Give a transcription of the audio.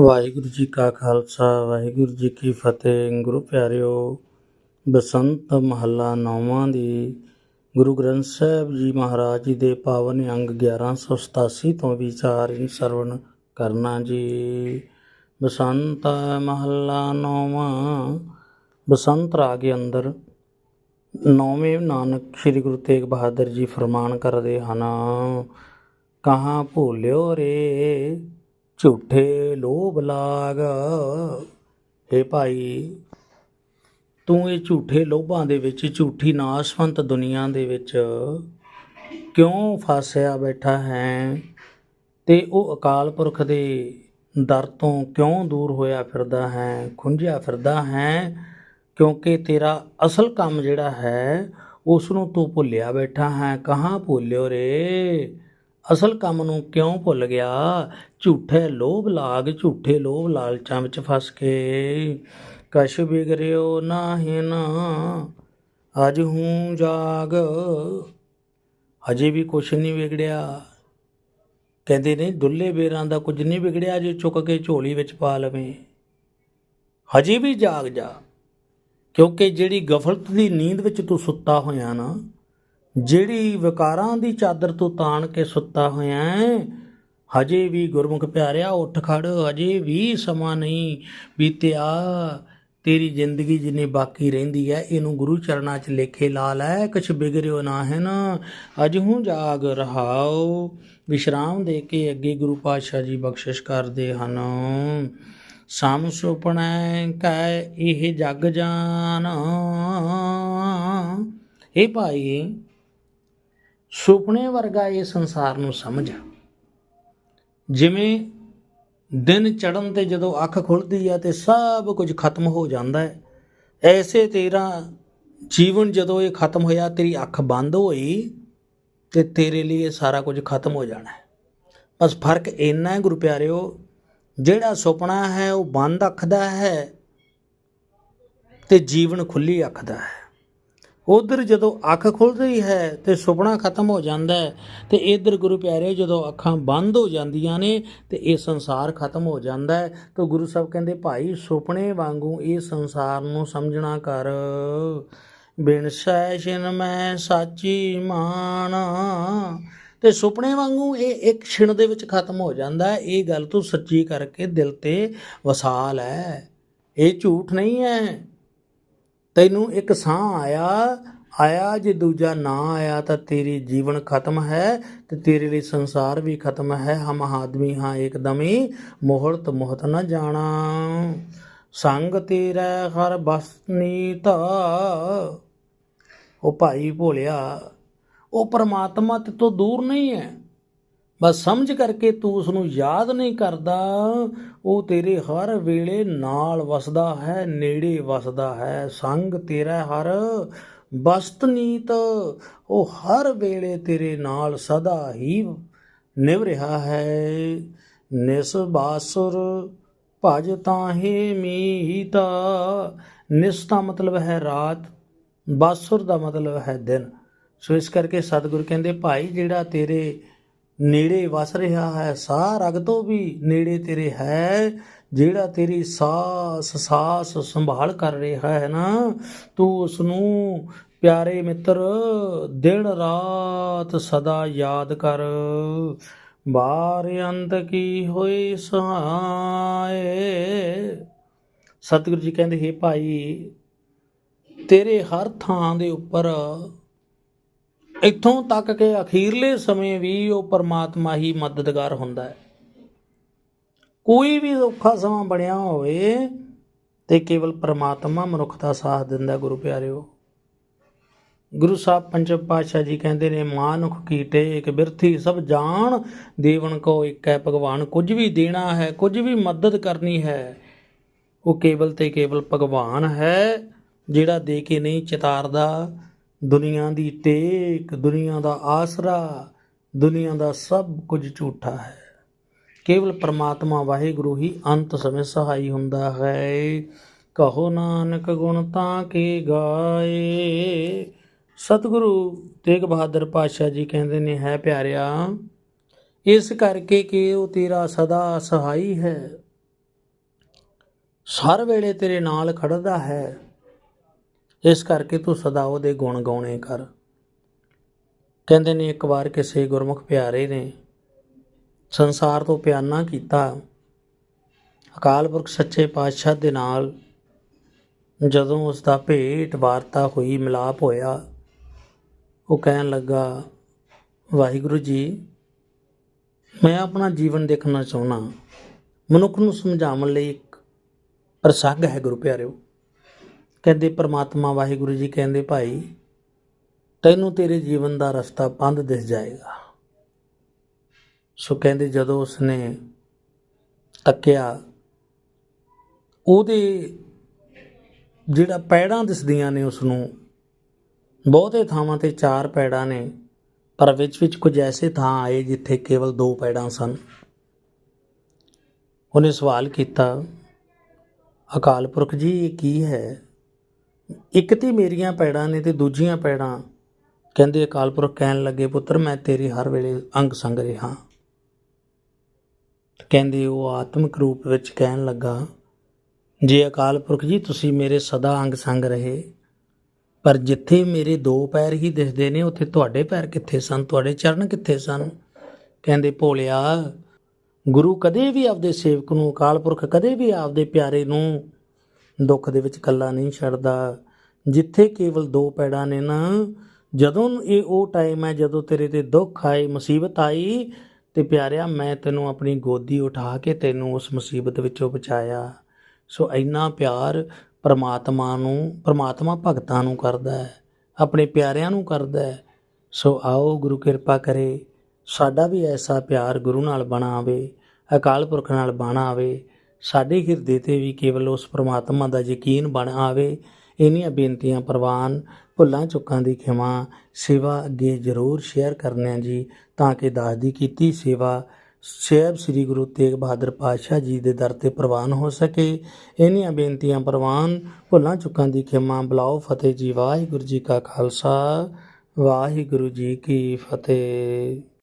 ਵਾਹਿਗੁਰੂ ਜੀ ਕਾ ਖਾਲਸਾ, ਵਾਹਿਗੁਰੂ ਜੀ ਕੀ ਫਤਿਹ। ਗੁਰੂ ਪਿਆਰਿਓ, ਬਸੰਤ ਮਹੱਲਾ ਨੌਵਾਂ ਦੀ ਗੁਰੂ ਗ੍ਰੰਥ ਸਾਹਿਬ ਜੀ ਮਹਾਰਾਜ ਜੀ ਦੇ ਪਾਵਨ ਅੰਗ 1187 ਤੋਂ ਵਿਚਾਰਿੰ ਸਰਵਣ ਕਰਨਾ ਜੀ। ਬਸੰਤ ਮਹੱਲਾ ਨੌਵਾਂ, ਬਸੰਤ ਰਾਗ ਅੰਦਰ ਨੌਵੇਂ ਨਾਨਕ ਸ੍ਰੀ ਗੁਰੂ ਤੇਗ ਬਹਾਦਰ ਜੀ ਫਰਮਾਨ ਕਰਦੇ ਹਨ, ਕਹਾਂ ਭੋਲਿਓ ਰੇ ਝੂਠੇ ਲੋਭ ਲਾਗ। ਏ ਭਾਈ, ਤੂੰ ਇਹ ਝੂਠੇ ਲੋਭਾਂ ਦੇ ਵਿੱਚ, ਝੂਠੀ ਨਾਸਵੰਤ ਦੁਨੀਆ ਦੇ ਵਿੱਚ ਕਿਉਂ ਫਸਿਆ ਬੈਠਾ ਹੈ? ਤੇ ਉਹ ਅਕਾਲ ਪੁਰਖ ਦੇ ਦਰ ਤੋਂ ਕਿਉਂ ਦੂਰ ਹੋਇਆ ਫਿਰਦਾ ਹੈ? ਖੁੰਝਿਆ ਫਿਰਦਾ ਹੈ? ਕਿਉਂਕਿ ਤੇਰਾ ਅਸਲ ਕੰਮ ਜਿਹੜਾ ਹੈ ਉਸ ਨੂੰ ਤੂੰ ਭੁੱਲਿਆ ਬੈਠਾ ਹੈ। ਕਹਾਂ ਭੁੱਲਿਓ ਰੇ? ਅਸਲ ਕੰਮ ਨੂੰ ਕਿਉਂ ਭੁੱਲ ਗਿਆ? ਝੂਠੇ ਲੋਭ ਲਾਗ, ਝੂਠੇ ਲੋਭ ਲਾਲਚਾਂ ਵਿੱਚ ਫਸ ਕੇ। ਕਛ ਬਿਗਰਿਓ ਨਾਹਿ ਨਾ, ਅਜ ਹੂੰ ਜਾਗ। ਹਜੇ ਵੀ ਕੁਛ ਨਹੀਂ ਵਿਗੜਿਆ। ਕਹਿੰਦੇ ਨੇ, ਦੁੱਲੇ ਬੇਰਾਂ ਦਾ ਕੁਝ ਨਹੀਂ ਵਿਗੜਿਆ, ਜੇ ਚੁੱਕ ਕੇ ਝੋਲੀ ਵਿੱਚ ਪਾ ਲਵੇਂ। ਹਜੇ ਵੀ ਜਾਗ ਜਾ, ਕਿਉਂਕਿ ਜਿਹੜੀ ਗਫਲਤ ਦੀ ਨੀਂਦ ਵਿੱਚ ਤੂੰ ਸੁੱਤਾ ਹੋਇਆ ਨਾ ਜਿਹੜੀ ਵਿਕਾਰਾਂ ਦੀ ਚਾਦਰ ਤੋਂ ਤਾਣ ਕੇ ਸੁੱਤਾ ਹੋਇਆ ਹੈ, ਹਜੇ ਵੀ ਗੁਰਮੁਖ ਪਿਆਰਿਆ, ਉੱਠ ਖੜ, ਹਜੇ ਵੀ ਸਮਾਂ ਨਹੀਂ ਬੀਤਿਆ। ਤੇਰੀ ਜ਼ਿੰਦਗੀ ਜਿੰਨੀ ਬਾਕੀ ਰਹਿੰਦੀ ਹੈ, ਇਹਨੂੰ ਗੁਰੂ ਚਰਨਾਂ 'ਚ ਲੇਖੇ ਲਾ ਲੈ, ਕੁਛ ਬਿਗੜਿਓ ਨਾ ਹੈ ਨਾ ਅਜ ਹੂੰ ਜਾਗ ਰਹਾਓ, ਵਿਸ਼ਰਾਮ ਦੇ ਕੇ ਅੱਗੇ ਗੁਰੂ ਪਾਤਸ਼ਾਹ ਜੀ ਬਖਸ਼ਿਸ਼ ਕਰਦੇ ਹਨ। ਸਮ ਸੁਪਨੈ ਕੈ ਇਹ ਜਗ ਜਾਨ। ਇਹ ਭਾਈ ਸੁਪਨੇ ਵਰਗਾ ਇਹ ਸੰਸਾਰ ਨੂੰ ਸਮਝ। ਜਿਵੇਂ ਦਿਨ ਚੜਨ ਤੇ ਜਦੋਂ ਅੱਖ ਖੁੱਲਦੀ ਹੈ ਤੇ ਸਭ ਕੁਝ ਖਤਮ ਹੋ ਜਾਂਦਾ ਹੈ। ਐਸੇ ਤੇਰਾ ਜੀਵਨ ਜਦੋਂ ਇਹ ਖਤਮ ਹੋਇਆ, ਤੇਰੀ ਅੱਖ ਬੰਦ ਹੋਈ ਤੇ ਤੇਰੇ ਲਈ ਇਹ ਸਾਰਾ ਕੁਝ ਖਤਮ ਹੋ ਜਾਣਾ ਹੈ। ਬਸ ਫ਼ਰਕ ਇੰਨਾ ਹੈ ਗੁਰੂ ਪਿਆਰਿਓ, ਜਿਹੜਾ ਸੁਪਨਾ ਹੈ ਉਹ ਬੰਦ ਅੱਖ ਦਾ ਹੈ ਤੇ ਜੀਵਨ ਖੁੱਲੀ ਅੱਖ ਦਾ ਹੈ। ਉਧਰ ਜਦੋਂ ਅੱਖ ਖੁੱਲਦੀ ਹੈ ਤੇ ਸੁਪਨਾ ਖਤਮ ਹੋ ਜਾਂਦਾ ਹੈ, ਤੇ ਇਧਰ ਗੁਰੂ ਪਿਆਰੇ ਜਦੋਂ ਅੱਖਾਂ ਬੰਦ ਹੋ ਜਾਂਦੀਆਂ ਨੇ ਤੇ ਇਹ ਸੰਸਾਰ ਖਤਮ ਹੋ ਜਾਂਦਾ ਹੈ, ਤਾਂ ਗੁਰੂ ਸਾਹਿਬ ਕਹਿੰਦੇ, ਭਾਈ ਸੁਪਨੇ ਵਾਂਗੂ ਇਹ ਸੰਸਾਰ ਨੂੰ ਸਮਝਣਾ ਕਰ। ਬਿਨ ਸੈਸ਼ਨ ਮੈਂ ਸਾਚੀ ਮਾਨ ਤੇ ਸੁਪਨੇ ਵਾਂਗੂ ਇਹ ਇੱਕ ਛਿਣ ਦੇ ਵਿੱਚ ਖਤਮ ਹੋ ਜਾਂਦਾ ਹੈ, ਇਹ ਗੱਲ ਤੂੰ ਸੱਚੀ ਕਰਕੇ ਦਿਲ ਤੇ ਵਸਾ ਲੈ। ਇਹ ਝੂਠ ਨਹੀਂ ਹੈ। ਤੈਨੂੰ ਇੱਕ ਸਾਹ ਆਇਆ ਆਇਆ ਜੇ ਦੂਜਾ ਨਾ ਆਇਆ ਤਾਂ ਤੇਰੀ ਜੀਵਨ ਖਤਮ ਹੈ ਤੇ ਤੇਰੇ ਲਈ ਸੰਸਾਰ ਵੀ ਖਤਮ ਹੈ। ਹਮ ਆਦਮੀ ਹਾਂ ਇੱਕਦਮ ਹੀ ਮੋਹਰਤ ਮੋਹਤ ਨਾ ਜਾਣਾ। ਸੰਗ ਤੇਰਾ ਹਰ ਬਸਨੀਤ ਉਹ ਭਾਈ ਭੋਲਿਆ, ਉਹ ਪਰਮਾਤਮਾ ਤੇ ਤੋਂ ਦੂਰ ਨਹੀਂ ਹੈ। ਬਸ ਸਮਝ ਕਰਕੇ ਤੂੰ ਉਸ ਨੂੰ ਯਾਦ ਨਹੀਂ ਕਰਦਾ, ਉਹ ਤੇਰੇ ਹਰ ਵੇਲੇ ਨਾਲ ਵਸਦਾ ਹੈ, ਨੇੜੇ ਵਸਦਾ ਹੈ। ਸੰਗ ਤੇਰਾ ਹਰ ਬਸਤਨੀਤ ਉਹ ਹਰ ਵੇਲੇ ਤੇਰੇ ਨਾਲ ਸਦਾ ਹੀ ਨਿਭ ਰਿਹਾ ਹੈ। ਨਿਸ ਬਾਸੁਰ ਭਜ ਤਾਹੇ ਮੀਤਾ, ਨਿਸ ਦਾ ਮਤਲਬ ਹੈ ਰਾਤ, ਬਾਸੁਰ ਦਾ ਮਤਲਬ ਹੈ ਦਿਨ। ਸੋ ਇਸ ਕਰਕੇ ਸਤਿਗੁਰ ਕਹਿੰਦੇ, ਭਾਈ, ਜਿਹੜਾ ਤੇਰੇ ਨੇੜੇ ਵਸ ਰਿਹਾ ਹੈ, ਸਾਹ ਰਗ ਤੋਂ ਵੀ ਨੇੜੇ ਤੇਰੇ ਹੈ। ਜਿਹੜਾ ਤੇਰੀ ਸਾਸ ਸਾਸ ਸੰਭਾਲ ਕਰ ਰਿਹਾ ਹੈ ਨਾ, ਤੂੰ ਉਸ ਨੂੰ ਪਿਆਰੇ ਮਿੱਤਰ ਦਿਨ ਰਾਤ ਸਦਾ ਯਾਦ ਕਰ। ਬਾਰ ਅੰਤ ਕੀ ਹੋਈ ਸਹਾਏ? ਸਤਿਗੁਰੂ ਜੀ ਕਹਿੰਦੇ, ਹੈ ਭਾਈ, ਤੇਰੇ ਹਰ ਥਾਂ ਦੇ ਉੱਪਰ ਇੱਥੋਂ ਤੱਕ ਕਿ ਅਖੀਰਲੇ ਸਮੇਂ ਵੀ ਉਹ ਪਰਮਾਤਮਾ ਹੀ ਮਦਦਗਾਰ ਹੁੰਦਾ ਹੈ। ਕੋਈ ਵੀ ਔਖਾ ਸਮਾਂ ਬਣਿਆ ਹੋਵੇ ਤੇ ਕੇਵਲ ਪਰਮਾਤਮਾ ਮਨੁੱਖ ਦਾ ਸਾਥ ਦਿੰਦਾ ਗੁਰੂ ਪਿਆਰਿਓ। ਗੁਰੂ ਸਾਹਿਬ ਪੰਜਵ ਪਾਤਸ਼ਾਹ ਜੀ ਕਹਿੰਦੇ ਨੇ, ਮਾਨੁਖ ਕੀਟੇ ਇੱਕ ਬਿਰਥੀ, ਸਭ ਜਾਣ, ਦੇਵਨ ਕੋ ਇੱਕ ਹੈ ਭਗਵਾਨ। ਕੁਝ ਵੀ ਦੇਣਾ ਹੈ, ਕੁਝ ਵੀ ਮਦਦ ਕਰਨੀ ਹੈ, ਉਹ ਕੇਵਲ ਤੇ ਕੇਵਲ ਭਗਵਾਨ ਹੈ, ਜਿਹੜਾ ਦੇ ਕੇ ਨਹੀਂ ਚਿਤਾਰਦਾ ਦੁਨੀਆ ਦੀ ਟੇਕ, ਦੁਨੀਆ ਦਾ ਆਸਰਾ, ਦੁਨੀਆ ਦਾ ਸਭ ਕੁਝ ਝੂਠਾ ਹੈ। ਕੇਵਲ ਪ੍ਰਮਾਤਮਾ ਵਾਹਿਗੁਰੂ ਹੀ ਅੰਤ ਸਮੇਂ ਸਹਾਈ ਹੁੰਦਾ ਹੈ। ਕਹੋ ਨਾਨਕ ਗੁਣ ਤਾਂ ਕੇ ਗਾਏ। ਸਤਿਗੁਰੂ ਤੇਗ ਬਹਾਦਰ ਪਾਤਸ਼ਾਹ ਜੀ ਕਹਿੰਦੇ ਨੇ, ਹੈ ਪਿਆਰਿਆ, ਇਸ ਕਰਕੇ ਕਿ ਉਹ ਤੇਰਾ ਸਦਾ ਸਹਾਈ ਹੈ। ਹਰ ਵੇਲੇ ਤੇਰੇ ਨਾਲ ਖੜਦਾ ਹੈ। ਇਸ ਕਰਕੇ ਤੂੰ ਸਦਾ ਉਹਦੇ ਗੁਣ ਗਾਉਣੇ ਕਰ। ਕਹਿੰਦੇ ਨੇ, ਇੱਕ ਵਾਰ ਕਿਸੇ ਗੁਰਮੁਖ ਪਿਆਰੇ ਨੇ ਸੰਸਾਰ ਤੋਂ ਪਿਆਨਾ ਕੀਤਾ, ਅਕਾਲ ਪੁਰਖ ਸੱਚੇ ਪਾਤਸ਼ਾਹ ਦੇ ਨਾਲ ਜਦੋਂ ਉਸ ਦਾ ਭੇਟ ਵਾਰਤਾ ਹੋਈ, ਮਿਲਾਪ ਹੋਇਆ, ਉਹ ਕਹਿਣ ਲੱਗਾ, ਵਾਹਿਗੁਰੂ ਜੀ, ਮੈਂ ਆਪਣਾ ਜੀਵਨ ਦੇਖਣਾ ਚਾਹੁੰਦਾ ਮਨੁੱਖ ਨੂੰ ਸਮਝਾਉਣ ਲਈ ਇੱਕ ਪ੍ਰਸੰਗ ਹੈ, ਗੁਰੂ ਪਿਆਰਿਓ। ਕਹਿੰਦੇ, ਪ੍ਰਮਾਤਮਾ ਵਾਹਿਗੁਰੂ ਜੀ ਕਹਿੰਦੇ, ਭਾਈ, ਤੈਨੂੰ ਤੇਰੇ ਜੀਵਨ ਦਾ ਰਸਤਾ ਬੰਦ ਦਿਸ ਜਾਏਗਾ। ਸੋ ਕਹਿੰਦੇ, ਜਦੋਂ ਉਸਨੇ ਤੱਕਿਆ, ਉਹਦੇ ਜਿਹੜਾ ਪੈੜਾਂ ਦਿਸਦੀਆਂ ਨੇ ਉਸ ਨੂੰ ਬਹੁਤੇ ਥਾਵਾਂ ਤੇ ਚਾਰ ਪੈੜਾਂ ਨੇ, ਪਰ ਵਿੱਚ ਵਿੱਚ ਕੁਝ ਐਸੇ ਥਾਂ ਆਏ ਜਿੱਥੇ ਕੇਵਲ ਦੋ ਪੈੜਾਂ ਸਨ। ਉਹਨੇ ਸਵਾਲ ਕੀਤਾ, ਅਕਾਲ ਪੁਰਖ ਜੀ, ਇਹ ਕੀ ਹੈ? ਇੱਕ ਤੇ ਮੇਰੀਆਂ ਪੈੜਾਂ ਨੇ ਤੇ ਦੂਜੀਆਂ ਪੈੜਾਂ ਕਹਿੰਦੇ ਅਕਾਲ ਪੁਰਖ ਕਹਿਣ ਲੱਗੇ, ਪੁੱਤਰ, ਮੈਂ ਤੇਰੇ ਹਰ ਵੇਲੇ ਅੰਗ ਸੰਗ ਰਿਹਾ ਕਹਿੰਦੇ ਉਹ ਆਤਮਿਕ ਰੂਪ ਵਿੱਚ ਕਹਿਣ ਲੱਗਾ, ਜੇ ਅਕਾਲ ਪੁਰਖ ਜੀ, ਤੁਸੀਂ ਮੇਰੇ ਸਦਾ ਅੰਗ ਸੰਗ ਰਹੇ, ਪਰ ਜਿੱਥੇ ਮੇਰੇ ਦੋ ਪੈਰ ਹੀ ਦਿਸਦੇ ਨੇ, ਉੱਥੇ ਤੁਹਾਡੇ ਪੈਰ ਕਿੱਥੇ ਸਨ? ਤੁਹਾਡੇ ਚਰਨ ਕਿੱਥੇ ਸਨ? ਕਹਿੰਦੇ, ਭੋਲਿਆ, ਗੁਰੂ ਕਦੇ ਵੀ ਆਪਦੇ ਸੇਵਕ ਨੂੰ ਅਕਾਲ ਪੁਰਖ ਕਦੇ ਵੀ ਆਪਦੇ ਪਿਆਰੇ ਨੂੰ ਦੁੱਖ ਦੇ ਵਿੱਚ ਇਕੱਲਾ ਨਹੀਂ ਛੱਡਦਾ। ਜਿੱਥੇ ਕੇਵਲ ਦੋ ਪੈੜਾਂ ਨੇ ਨਾ, ਜਦੋਂ ਇਹ ਉਹ ਟਾਈਮ ਹੈ ਜਦੋਂ ਤੇਰੇ ਤੇ ਦੁੱਖ ਆਏ, ਮੁਸੀਬਤ ਆਈ ਤੇ ਪਿਆਰਿਆ, ਮੈਂ ਤੈਨੂੰ ਆਪਣੀ ਗੋਦੀ ਉਠਾ ਕੇ ਤੈਨੂੰ ਉਸ ਮੁਸੀਬਤ ਵਿੱਚੋਂ ਬਚਾਇਆ। ਸੋ ਇੰਨਾ ਪਿਆਰ ਪਰਮਾਤਮਾ ਨੂੰ, ਪਰਮਾਤਮਾ ਭਗਤਾਂ ਨੂੰ ਕਰਦਾ ਹੈ, ਆਪਣੇ ਪਿਆਰਿਆਂ ਨੂੰ ਕਰਦਾ ਹੈ। ਸੋ ਆਓ ਗੁਰੂ ਕਿਰਪਾ ਕਰੇ, ਸਾਡਾ ਵੀ ਐਸਾ ਪਿਆਰ ਗੁਰੂ ਨਾਲ ਬਣਾ ਆਵੇ, ਅਕਾਲ ਪੁਰਖ ਨਾਲ ਬਣਾ ਆਵੇ, ਸਾਡੇ ਹਿਰਦੇ ਤੇ ਵੀ ਕੇਵਲ ਉਸ ਪਰਮਾਤਮਾ ਦਾ ਯਕੀਨ ਬਣ ਆਵੇ ਇਹਨੀਆਂ ਬੇਨਤੀਆਂ, ਪ੍ਰਵਾਨ ਭੁੱਲਾਂ ਚੁੱਕਾਂ ਦੀ ਖਿਮਾ, ਸੇਵਾ ਅੱਗੇ ਜ਼ਰੂਰ ਸ਼ੇਅਰ ਕਰਨਾ ਜੀ, ਤਾਂ ਕਿ ਦਾਸ ਦੀ ਕੀਤੀ ਸੇਵਾ ਸਹਿਬ ਸ੍ਰੀ ਗੁਰੂ ਤੇਗ ਬਹਾਦਰ ਪਾਤਸ਼ਾਹ ਜੀ ਦੇ ਦਰ ਤੇ ਪ੍ਰਵਾਨ ਹੋ ਸਕੇ। ਇਹਨੀਆਂ ਬੇਨਤੀਆਂ, ਪ੍ਰਵਾਨ ਭੁੱਲਾਂ ਚੁੱਕਾਂ ਦੀ ਖਿਮਾ, ਬਲਾਓ ਫਤਿਹ ਜੀ, ਵਾਹਿਗੁਰੂ ਜੀ ਕਾ ਖਾਲਸਾ, ਵਾਹਿਗੁਰੂ ਜੀ ਕੀ ਫਤਿਹ।